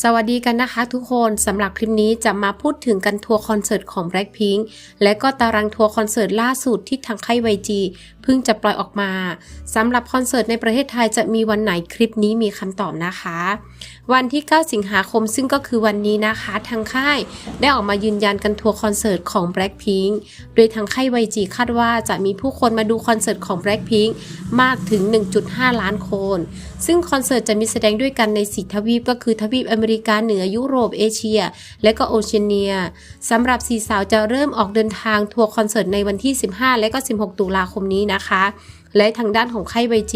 สวัสดีกันนะคะทุกคนสำหรับคลิปนี้จะมาพูดถึงกันทัวร์คอนเสิร์ตของ Blackpink และก็ตารางทัวร์คอนเสิร์ตล่าสุดที่ทางค่าย YG เพิ่งจะปล่อยออกมาสำหรับคอนเสิร์ตในประเทศไทยจะมีวันไหนคลิปนี้มีคำตอบนะคะ วันที่ 9 สิงหาคมซึ่งก็คือวันนี้นะคะ ทางค่ายได้ออกมายืนยันกันทัวร์คอนเสิร์ตของ Blackpink โดยทางค่าย YG คาดว่าจะมีผู้คนมาดูคอนเสิร์ตของ Blackpink มากถึง 1.5 ล้านคน ซึ่งคอนเสิร์ตจะมีแสดงด้วยกันในสีทวีปก็คือทวีปอเมริกาเหนือยุโรปเอเชีย และก็โอเชียเนียสำหรับสีสาวจะเริ่มออกเดินทางทัวร์คอนเสิร์ตในวันที่ 15 และก็ 16 ตุลาคมนี้นะคะ และทางด้านของค่าย YG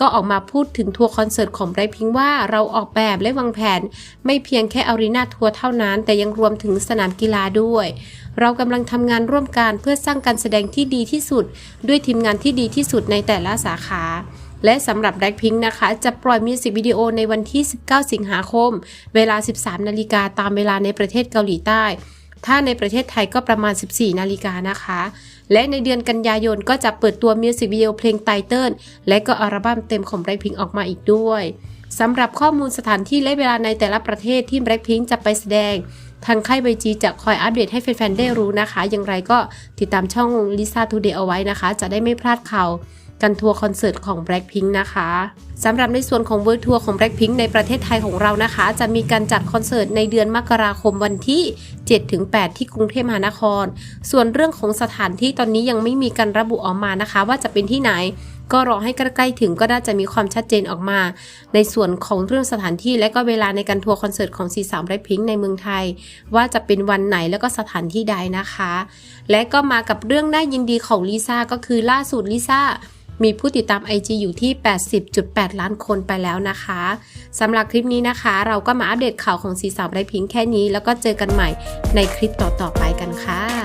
ก็ออกมาพูดถึงทัวร์คอนเสิร์ตของไบรท์พิงว่าเราออกแบบและวางแผน ไม่เพียงแค่อารีนาทัวร์เท่านั้น แต่ยังรวมถึงสนามกีฬาด้วย เรากำลังทำงานร่วมกันเพื่อสร้างการแสดงที่ดีที่สุด ด้วยทีมงานที่ดีที่สุดในแต่ละสาขา และสำหรับ Blackpink นะคะ จะปล่อยมิวสิกวิดีโอในวันที่ 19 สิงหาคม เวลา 13 นาฬิกาตามเวลาในประเทศเกาหลีใต้ ถ้าในประเทศไทยก็ประมาณ 14 นาฬิกานะคะ และในเดือนกันยายนก็จะเปิดตัวมิวสิกวิดีโอเพลงไตเติลและก็อัลบั้มเต็มของ Blackpink ออกมาอีกด้วยสำหรับข้อมูลสถานที่และเวลาในแต่ละประเทศที่แบล็คพิงจะไปแสดง ทางค่าย YG จะคอยอัปเดตให้แฟนๆได้รู้นะคะ อย่างไรก็ติดตามช่อง Lisa Today เอาไว้นะคะ จะได้ไม่พลาดข่าว กันทัวร์คอนเสิร์ตของ Blackpink นะคะสำหรับในส่วนของเวิร์ทัวร์ของ Blackpink ในประเทศไทยของเรานะคะ จะมีการจัดคอนเสิร์ตในเดือนมกราคมวันที่ 7-8 ที่กรุงเทพมหานคร ส่วนเรื่องของสถานที่ตอนนี้ยังไม่มีการระบุออกมานะคะ ว่าจะเป็นที่ไหนก็รอให้ใกล้ๆถึงก็น่าจะมีความชัดเจนออกมา ในส่วนของเรื่องสถานที่และก็เวลาในการทัวร์คอนเสิร์ตของซีสามไรพิงในเมืองไทย ว่าจะเป็นวันไหนแล้วก็สถานที่ใดนะคะ และก็มากับเรื่องน่ายินดีของลิซ่าก็คือล่าสุดลิซ่า มีผู้ติดตาม IG อยู่ที่ 80.8 ล้านคนไปแล้วนะคะสำหรับคลิปนี้นะคะ เราก็มาอัปเดตข่าวของสีสาวไรพิงแค่นี้ แล้วก็เจอกันใหม่ในคลิปต่อๆไปกันค่ะ